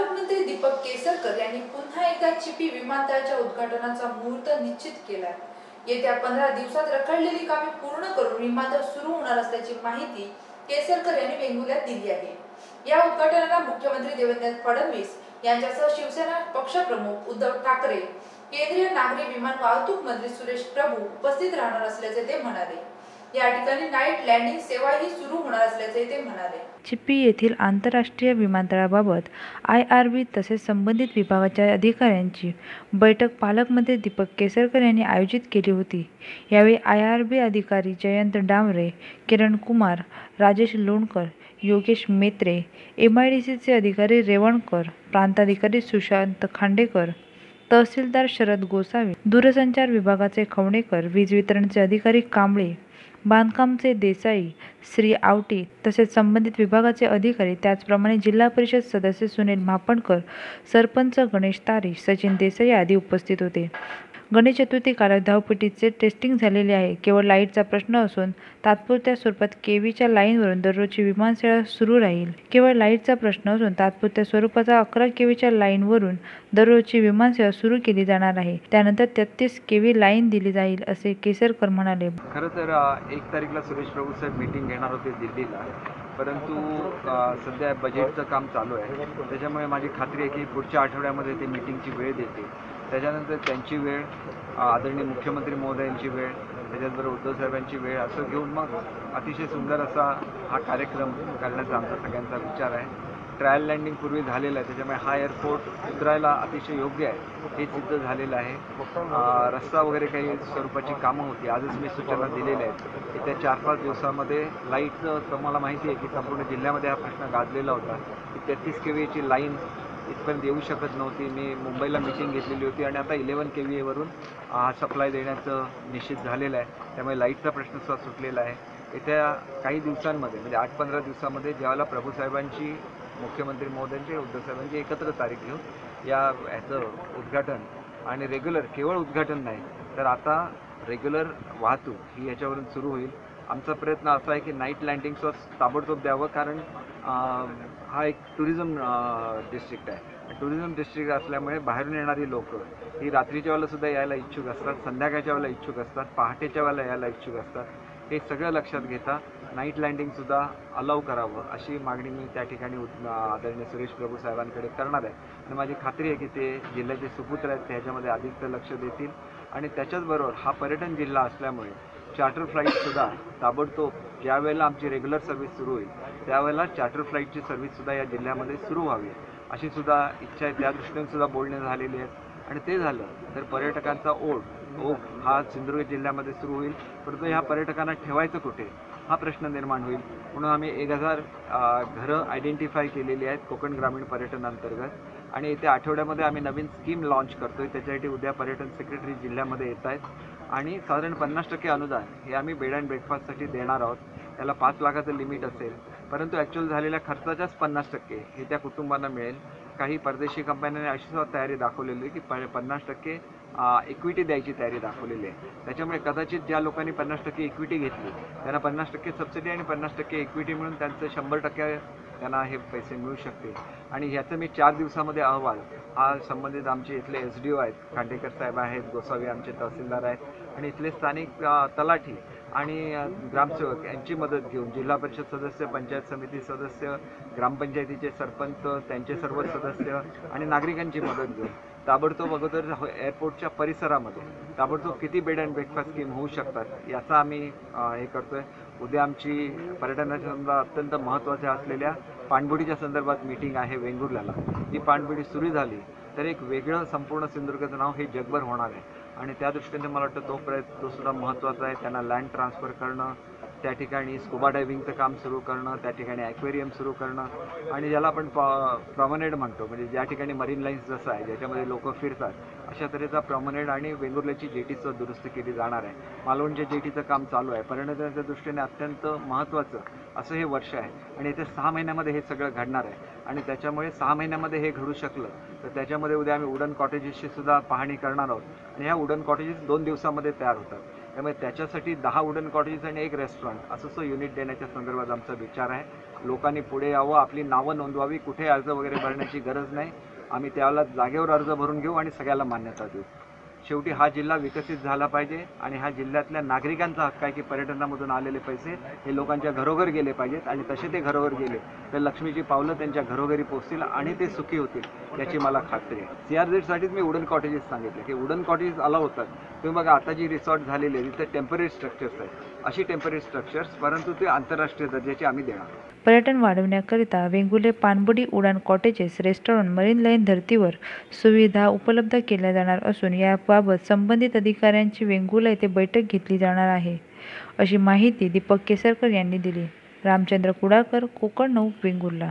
पालकमंत्री दीपक केसरकर यांनी पुन्हा एकदा चिपी विमानतळाच्या उद्घाटनाचा मुहूर्त निश्चित केलाय. येत्या पंधरा दिवसात रखडलेली कामे पूर्ण करून विमानतळ सुरू होणार असल्याची माहिती केसरकर यांनी वेंगुल्यात दिली आहे. या उद्घाटनाला मुख्यमंत्री देवेंद्र फडणवीस यांच्यासह शिवसेना पक्षप्रमुख उद्धव ठाकरे केंद्रीय नागरी विमान वाहतूक मंत्री सुरेश प्रभू उपस्थित राहणार असल्याचे ते म्हणाले. या ठिकाणी नाईट लँडिंग सेवाही सुरू होणार असल्याचे ते म्हणाले. चिप्पी येथील आंतरराष्ट्रीय विमानतळाबाबत आय आर बी तसेच संबंधित विभागाच्या अधिकाऱ्यांची बैठक पालकमंत्री दीपक केसरकर यांनी आयोजित केली होती. यावेळी आय आर बी अधिकारी Jayant Dambare Kiran Kumar Rajesh Lonkar Yogesh Metre M I D सीचे अधिकारी रेवणकर प्रांताधिकारी सुशांत खांडेकर तहसीलदार शरद गोसावी दूरसंचार विभागाचे खवणेकर वीज वितरणचे अधिकारी कांबळे बांधकामचे देसाई श्री आवटी तसेच संबंधित विभागाचे अधिकारी त्याचप्रमाणे जिल्हा परिषद सदस्य सुनील म्हापणकर सरपंच गणेश तारी सचिन देसाई आदी उपस्थित होते. गणेश चतुर्थी काळात धावपट्टीचे टेस्टिंग झालेले आहे. केवळ लाईटचा प्रश्न असून तात्पुरत्या स्वरूपात केवीच्या लाईनवरून दररोजची विमानसेवा सुरू राहील. केवळ लाईटचा प्रश्न असून तात्पुरत्या स्वरूपाचा अकरा केवीच्या लाईनवरून दररोजची विमानसेवा सुरू केली जाणार आहे. त्यानंतर तेहतीस केवी लाईन दिली जाईल असे केसरकर म्हणाले. खरं तर एक तारीखला सुरेश प्रभू साहेब मीटिंग घेणार होते दिल्लीला. परंतु सध्या बजेटचं काम चालू आहे. त्याच्यामुळे माझी खात्री आहे की पुढच्या आठवड्यामध्ये ते मीटिंगची वेळ देते त्याच्यानंतर त्यांची वेळ आदरणीय मुख्यमंत्री महोदयांची वेळ त्याच्याबरोबर उद्धव साहेबांची वेळ असं घेऊन मग अतिशय सुंदर असा हा कार्यक्रम करण्याचा आमचा सगळ्यांचा विचार आहे. ट्रायल लँडिंग पूर्वी झालेलं आहे. त्याच्यामुळे हा एअरपोर्ट उतरायला अतिशय योग्य आहे. हे सिद्ध झालेलं आहे. रस्ता वगैरे काही स्वरूपाची कामं होती. आजच मी सूचना दिलेल्या आहेत. येत्या चार पाच दिवसामध्ये लाईटचं तुम्हाला माहिती आहे की संपूर्ण जिल्ह्यामध्ये हा प्रश्न गाजलेला होता. की तेहतीस के व्हीची लाईन इथपर्यंत येऊ शकत नव्हती. मी मुंबईला मिटिंग घेतलेली होती आणि आता इलेवन के व्ही एवरून हा सप्लाय देण्याचं निश्चित झालेलं आहे. त्यामुळे लाईटचा प्रश्न सुद्धा सुटलेला आहे. येत्या काही दिवसांमध्ये म्हणजे आठ पंधरा दिवसामध्ये ज्यावेळेला प्रभूसाहेबांची मुख्यमंत्री महोदयांची उद्धव साहेबांची एकत्र तारीख घेऊन या ह्याचं उद्घाटन आणि रेग्युलर केवळ उद्घाटन नाही तर आता रेग्युलर वाहतूक ही याच्यावरून सुरू होईल. आमचा प्रयत्न असा आहे की नाईट लँडिंगचं ताबडतोब द्यावं कारण हा एक टुरिझम डिस्ट्रिक्ट आहे. टुरिझम डिस्ट्रिक्ट असल्यामुळे बाहेरून येणारी लोक ही रात्रीच्या वेळेला सुद्धा यायला इच्छुक असतात संध्याकाळच्या वेळेला इच्छुक असतात पहाटेच्या वेळेला यायला इच्छुक असतात. हे सगळं लक्षात घेता नाईट लँडिंगसुद्धा अलाव करावं अशी मागणी मी त्या ठिकाणी उत- आदरणीय सुरेश प्रभू साहेबांकडे करणार आहे. आणि माझी खात्री आहे की ते जिल्ह्याचे सुपुत्र आहेत ते ह्याच्यामध्ये अधिक लक्ष देतील. आणि त्याच्याचबरोबर हा पर्यटन जिल्हा असल्यामुळे चार्टर फ्लाईटसुद्धा ताबडतोब ज्यावेळेला आमची रेग्युलर सर्व्हिस सुरू होईल त्यावेळेला चार्टर फ्लाईटची सर्व्हिससुद्धा या जिल्ह्यामध्ये सुरू व्हावी अशीसुद्धा इच्छा आहे. त्या दृष्टीने सुद्धा बोलणे झालेली आहेत. आणि ते झालं तर पर्यटकांचा ओढ ओघ हा सिंधुदुर्ग जिल्ह्यामध्ये सुरू होईल. परंतु ह्या पर्यटकांना ठेवायचं कुठे? हा प्रश्न निर्माण होईल. म्हणून आम्ही एक हजार घरं आयडेंटिफाय केलेली आहेत कोकण ग्रामीण पर्यटनांतर्गत आणि येत्या आठवड्यामध्ये आम्ही नवीन स्कीम लॉन्च आहे त्याच्यासाठी उद्या पर्यटन सेक्रेटरी जिल्ह्यामध्ये येत आहेत. आणि साधारण पन्नास टक्के अनुदान हे आम्ही बेड अँड ब्रेकफास्टसाठी देणार आहोत. त्याला पाच लाखाचं लिमिट असेल. परंतु ॲक्च्युअल झालेल्या खर्चाच्याच पन्नास टक्के हे त्या कुटुंबांना मिळेल. काही परदेशी कंपन्यांनी अशी सुद्धा तयारी दाखवलेली आहे की प पन्नास टक्के इक्विटी द्यायची तयारी दाखवलेली आहे. त्याच्यामुळे कदाचित ज्या लोकांनी पन्नास टक्के इक्विटी घेतली त्यांना पन्नास टक्के सबसिडी आणि पन्नास टक्के इक्विटी मिळून त्यांचं शंभर टक्के त्यांना हे पैसे मिळू शकते. आणि ह्याचं मी चार दिवसामध्ये अहवाल हा संबंधित आमचे इथले एस डी ओ आहेत खांडेकर साहेब आहेत गोसावी आमचे तहसीलदार आहेत आणि इथले स्थानिक तलाठी आणि ग्रामसेवक यांची मदत घेऊन जिल्हा परिषद सदस्य पंचायत समिती सदस्य ग्रामपंचायतीचे सरपंच त्यांचे सर्व सदस्य आणि नागरिकांची मदत घेऊन ताबडतोब अगोदर हो, एअरपोर्टच्या परिसरामध्ये ताबडतोब किती बेड अँड ब्रेकफास्ट स्कीम होऊ शकतात याचा आम्ही हे करतो आहे उद्या आमची पर्यटनाच्या संदर्भात अत्यंत महत्त्वाच्या असलेल्या पाणबुडीच्या संदर्भात मीटिंग आहे वेंगुर्ल्याला. ही पाणबुडी सुरू झाली तर एक वेगळं संपूर्ण सिंधुदुर्गाचं नाव हे जगभर होणार आहे. आणि त्या दृष्टीने मला वाटतं तो प्रयत्न तो सुद्धा महत्त्वाचा आहे. त्यांना लँड ट्रान्सफर करणं त्या ठिकाणी स्कुबा डायव्हिंगचं काम सुरू करणं त्या ठिकाणी ॲक्वेरियम सुरू करणं आणि ज्याला आपण प्रॉमनेड म्हणतो. म्हणजे ज्या ठिकाणी मरीन लाईन्स जसं आहे ज्याच्यामध्ये लोक फिरतात अशा तऱ्हेचा प्रॉमनेड आणि वेंगुर्ल्याची जेटीचं दुरुस्त केली जाणार आहे. मालवणच्या जेटीचं काम चालू आहे. पर्यटनाच्या दृष्टीने अत्यंत महत्त्वाचं असं हे वर्ष आहे. आणि येत्या सहा महिन्यामध्ये हे सगळं घडणार आहे. आणि त्याच्यामुळे सहा महिन्यामध्ये हे घडू शकलं तर त्याच्यामध्ये उद्या आम्ही वुडन कॉटेजेसची सुद्धा पाहणी करणार आहोत. आणि ह्या वुडन कॉटेजेस दोन दिवसामध्ये तयार होतात. त्यामुळे त्याच्यासाठी दहा वुडन कॉटेजेस आणि एक रेस्टॉरंट असं सो युनिट देण्याच्या संदर्भात आमचा विचार आहे. लोकांनी पुढे यावं आपली नावं नोंदवावी कुठे अर्ज वगैरे भरण्याची गरज नाही. आम्ही त्याला जागेवर अर्ज भरून घेऊ आणि सगळ्याला मान्यता देऊ. शेवटी हा जिल्हा विकसित झाला पाहिजे आणि ह्या जिल्ह्यातल्या नागरिकांचा हक्क आहे की पर्यटनामधून आलेले पैसे हे लोकांच्या घरोघर गेले पाहिजेत आणि तसे ते घरोघर गेले तर लक्ष्मीची पावलं त्यांच्या घरोघरी पोहोचतील आणि ते सुखी होतील याची मला खात्री आहे. सी आर झेडसाठीच मी वुडन कॉटेजेस सांगितले. की वुडन कॉटेजेस अलाव होतात. तुम्ही बघा आता जी रिसॉर्ट झालेली आहे तिथे टेंपररी स्ट्रक्चर्स आहेत. अशी टेंपररी स्ट्रक्चर्स परंतु ते आंतरराष्ट्रीय दर्जाची आम्ही देणार पर्यटन वाढवण्याकरिता वेंगुले पाणबुडी उडान कॉटेजेस रेस्टॉरंट मरीन लाईन धर्तीवर सुविधा उपलब्ध केल्या जाणार असून याबाबत संबंधित अधिकाऱ्यांची वेंगुला येथे बैठक घेतली जाणार आहे अशी माहिती दीपक केसरकर यांनी दिली. रामचंद्र कुडाकर कोकण नऊ वेंगुर्ला.